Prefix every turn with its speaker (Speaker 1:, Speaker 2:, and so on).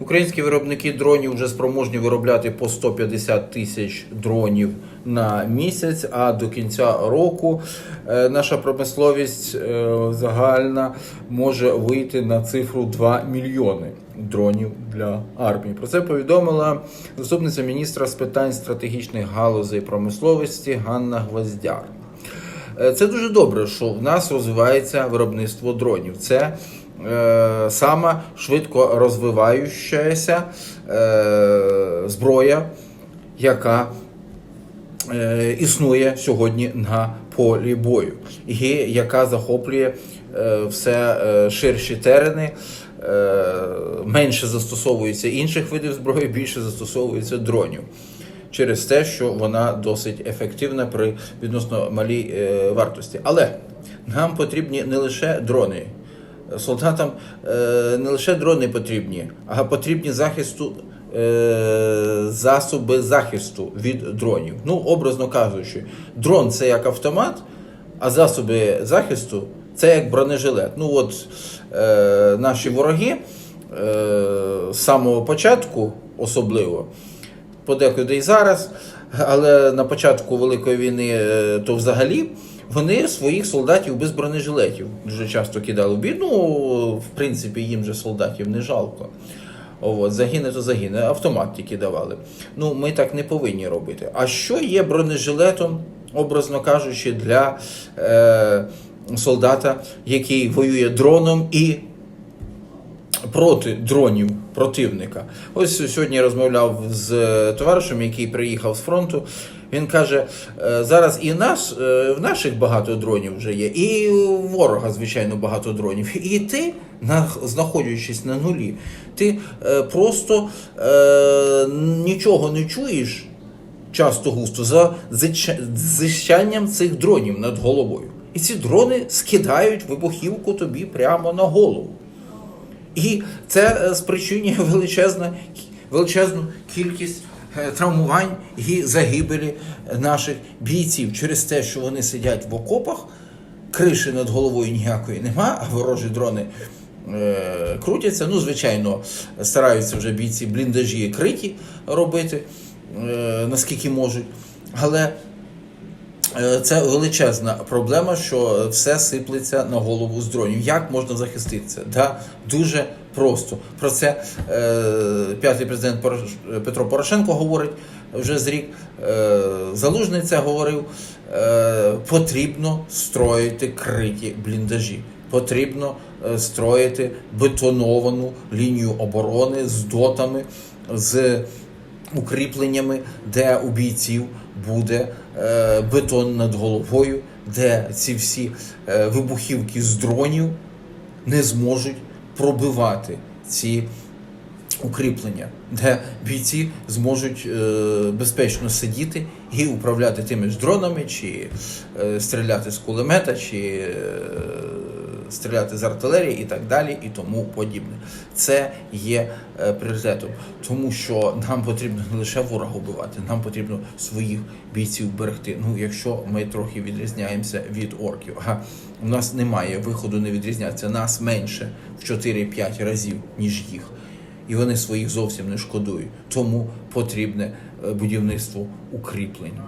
Speaker 1: Українські виробники дронів вже спроможні виробляти по 150 тисяч дронів на місяць. А до кінця року е, наша промисловість е, загальна може вийти на цифру 2 мільйони дронів для армії. Про це повідомила заступниця міністра з питань стратегічних галузей промисловості Ганна Гвоздяр. Е, Це дуже добре, що в нас розвивається виробництво дронів. Це е, сама швидко розвиваючася е, зброя, яка е, існує сьогодні на полі бою, і яка захоплює все ширші терени. Менше застосовується інших видів зброї, більше застосовується дронів через те, що вона досить ефективна при відносно малій вартості. Але нам потрібні не лише дрони. Солдатам е, не лише дрони потрібні, а потрібні захисту. е, Засоби захисту від дронів. Ну, образно кажучи, дрон це як автомат, а засоби захисту це як бронежилет. Ну от е, наші вороги е, з самого початку особливо подекуди і зараз, але на початку Великої війни е, то взагалі вони своїх солдатів без бронежилетів дуже часто кидали в бій. Ну, в принципі, їм же солдатів не жалко. От, загине, то загине, автомат тільки давали. Ну, ми так не повинні робити. А що є бронежилетом, образно кажучи, для е, солдата, який воює дроном і проти дронів противника. Ось сьогодні розмовляв з товаришем, який приїхав з фронту. Він каже: е, зараз і нас, е, в наших багато дронів вже є, і у ворога, звичайно, багато дронів. І ти, знаходячись на нулі, ти е, просто нічого не чуєш часто густо за зищанням цих дронів над головою. І ці дрони скидають вибухівку тобі прямо на голову. І це спричинює величезну кількість травмувань і загибелі наших бійців через те, що вони сидять в окопах, криші над головою ніякої нема, а ворожі дрони е, крутяться. Ну, звичайно, стараються вже бійці бліндажі криті робити, е, наскільки можуть. Але Е, Це величезна проблема, що все сиплеться на голову з дронів. Як можна захиститися? Да, дуже просто. Про це е, п'ятий президент Порош- Петро Порошенко говорить вже з рік. Е, Залужний це говорив. Е, потрібно строїти криті бліндажі. Потрібно е, строїти бетоновану лінію оборони з дотами, з укріпленнями, де у бійців буде е, бетон над головою, де ці всі е, вибухівки з дронів не зможуть пробивати ці укріплення, де бійці зможуть е, безпечно сидіти і управляти тими ж дронами, чи е, стріляти з кулемета, чи е, стріляти з артилерії і так далі, і тому подібне. Це є е, пріоритетом, тому що нам потрібно не лише ворога вбивати, нам потрібно своїх бійців берегти. Ну, якщо ми трохи відрізняємося від орків, ага, у нас немає виходу не відрізнятися, нас менше в 4-5 разів, ніж їх. І вони своїх зовсім не шкодують. Тому потрібне е, будівництво укріплень.